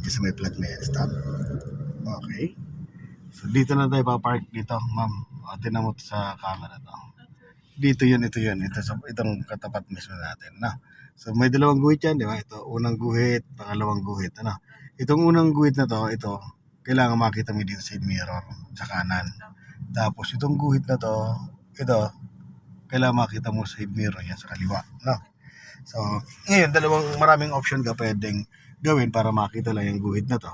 Kasi may plug na yan. Stop. Okay. So, dito na tayo papark dito, ma'am. O, tinan mo sa camera to. Dito yun, ito yun. Ito, sa, itong katapat mismo natin. No? So, may dalawang guhit yan, di ba? Ito, unang guhit, pangalawang guhit. Ano? Itong unang guhit na to, ito, kailangan makita mo dito sa mirror, sa kanan. Tapos, itong guhit na to, ito, kailangan makita mo sa mirror yan sa kaliwa. No? So, ngayon, dalawang maraming option ka pwedeng gawin para makita lang yung guhit na to.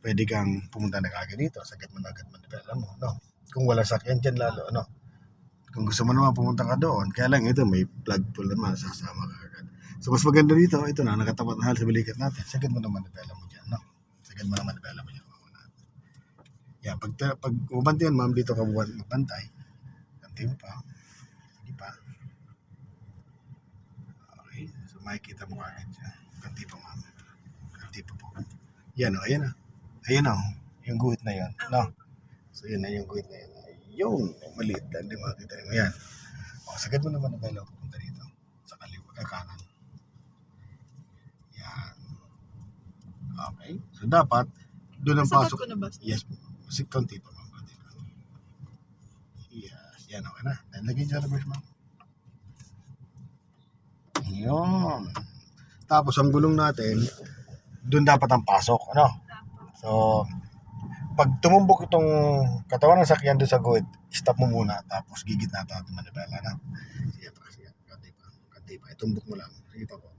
Pwede kang pumunta na kagad dito, sagad mo na agad manipela mo, no? Kung wala sakyan dyan lalo, no? Kung gusto mo naman pumunta ka doon, kaya lang ito, may plug pull naman, sasama ka agad. So, mas maganda dito, ito na, nakatapat na hal sa balikat natin, sagad mo na manipela mo dyan, no? Sagad mo na manipela mo dyan. Yan, pag, pag umanti ma'am, dito ka buwan magbantay. Kanti mo pa. Hindi pa. Okay, so makikita mo agad siya. Kanti pa, ma'am. Kanti pa po. Yan o, ayan na. Ayan o, yung guhit na yan. No? So yun na yung guhit na yan. Yung maliit lang, di makikita mo yan. O, sagad mo naman na bala pupunta dito. Sa kaliwa, eh, kanan. Yan. Okay. So dapat, doon ang pasok. na ba? Yes po. Kasi konti pa ma'am. Yes. Yan, okay na. Then, lagyan siya reverse ma'am. Yun. Tapos, ang gulong natin, doon dapat ang pasok. Ano? So, pag tumumbok itong katawan ng sakyan doon sa guhit, stop mo muna. Tapos, gigit na ito at manibela na. Sige, atras. Sige, kanti pa. Kanti pa. Itumbok mo lang. Sige pa po.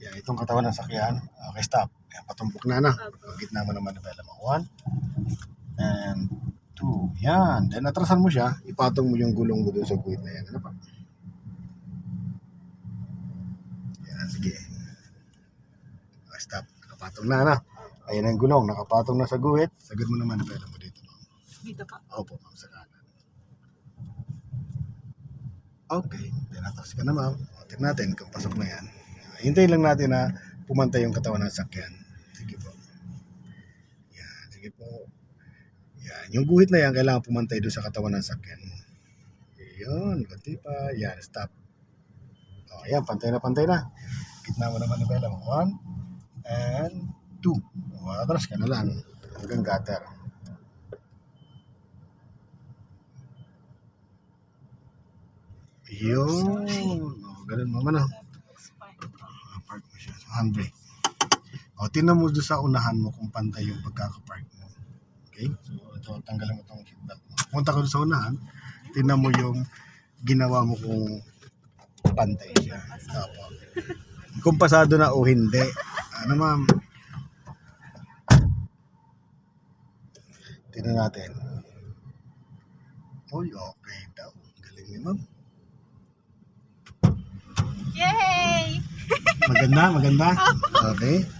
Yan, itong katawan ng sakyan. Okay, stop. Yan, patumbok na na. Gitna mo na manibela mo. One. And two. Yan. Then atrasan mo siya, ipatong mo yung gulong mo doon sa guhit na yan. Ano pa? Yan, sige. Okay, stop. Nakapatong na na. Ayan ang gulong. Nakapatong na sa guhit. Sagad mo naman na mo dito. ma'am. Dito pa. Opo, ma'am, sa kanan. Okay. Atras ka na, ma'am. O, Tingnan natin kung pasok na yan. Hintayin lang natin na pumantay yung katawan ng sakyan. Sige po. Yan, sige po. Yan, yung guhit na yan, kailangan pumantay doon sa katawan ng sakyan. Yun, ganti pa. Yan, stop. O, yan, pantay na, pantay na. Gitna mo naman na bela mo. One, and two. O, atras ka na lang. Hanggang gutter. Yun. O, ganun mo man, ah. park mo siya. So, handbrake. O, tinan mo doon sa unahan mo kung pantay yung pagkakapark mo. Okay? So, ito, tanggalin mo itong seatbelt mo. Punta ka doon sa unahan, tinan mo yung ginawa mo kung pantay siya. Opo. Kung pasado na o hindi. Ano ma'am? Tingnan natin. Uy, okay daw. Galing ni ma'am. Yay! Maganda, maganda. Okay.